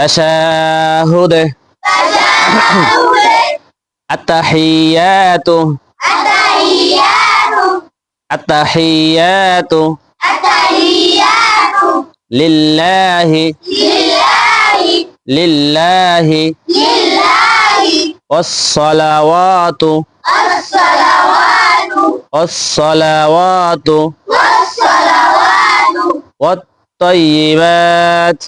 تشهد التحيات. التحيات. لله. لله. والصلوات. والصلوات. والطيبات.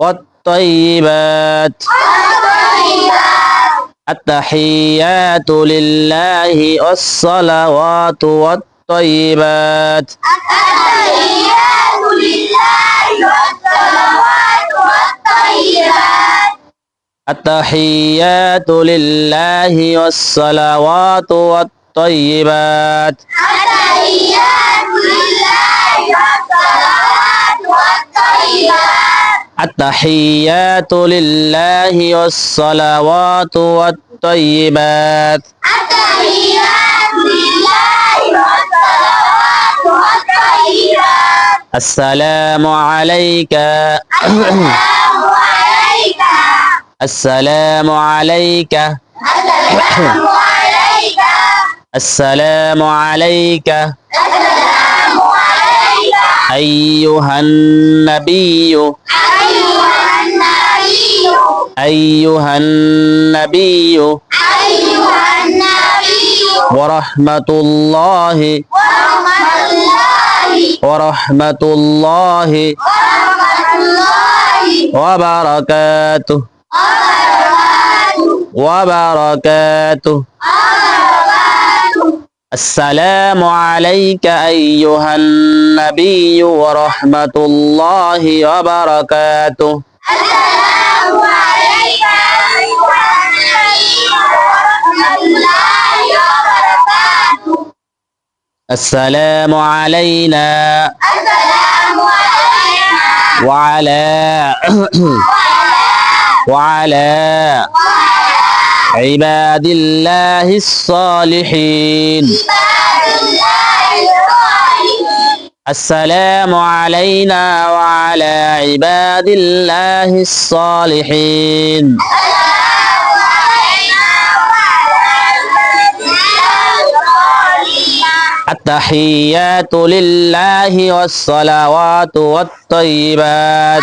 والطيبات التحيات لله والصلوات والطيبات التحيات لله والصلوات والطيبات التحيات لله والصلوات والطيبات السلام عليك. السلام عليك. السلام عليك. أيها النبي. أيها النبي. ورحمة الله. ورحمة الله. وبركاته. وبركاته. السلام عليك أيها النبي ورحمة الله وبركاته. السلام علينا. وعلى وعلى عباد الله الصالحين. السلام علينا وعلى عباد الله الصالحين. التحيات لله والصلوات والطيبات.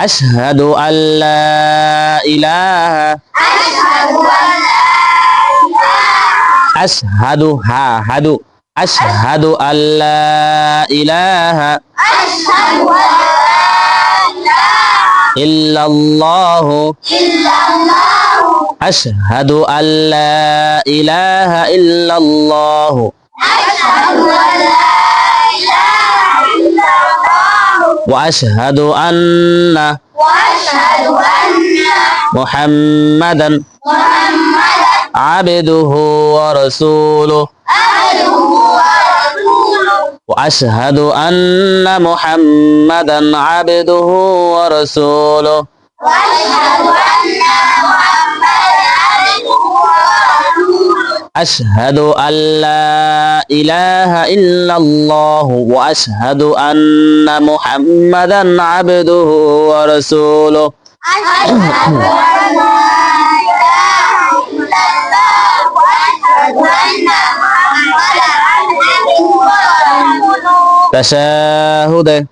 أشهد أن لا إله. أشهد ها هدو أشهد أن لا إله. إلا الله. أشهد أن لا إله إلا الله. وأشهد أن محمدا عبده ورسوله. وأشهد أن محمدا عبده ورسوله. أشهد أن لا إله إلا الله وأشهد أن محمدا عبده ورسوله. تشاهد.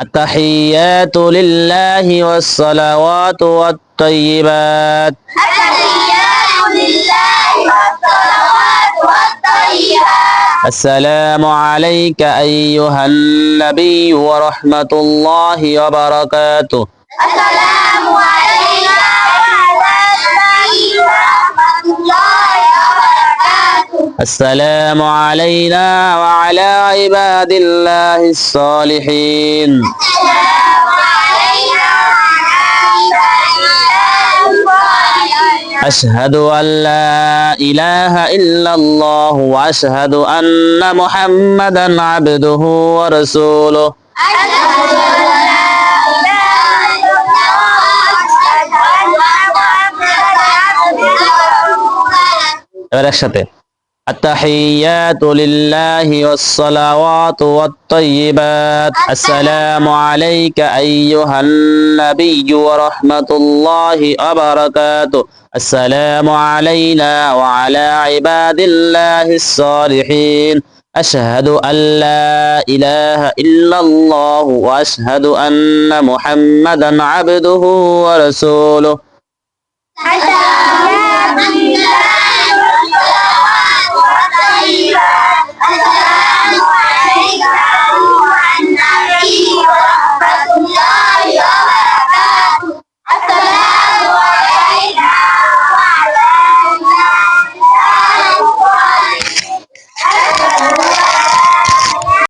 التحيات لله والصلوات والطيبات. السلام عليك أيها النبي ورحمة الله وبركاته. السلام علينا وعلى ورحمة الله أشهد أن لا إله إلا الله وأشهد أن محمدا عبده ورسوله. أشهد أن لا إله إلا الله وأشهد أن محمدا عبده ورسوله. التحيات لله والصلوات والطيبات. السلام عليك أيها النبي ورحمة الله وبركاته. السلام علينا وعلى عباد الله الصالحين. أشهد أن لا إله إلا الله وأشهد أن محمدا عبده ورسوله. Viva,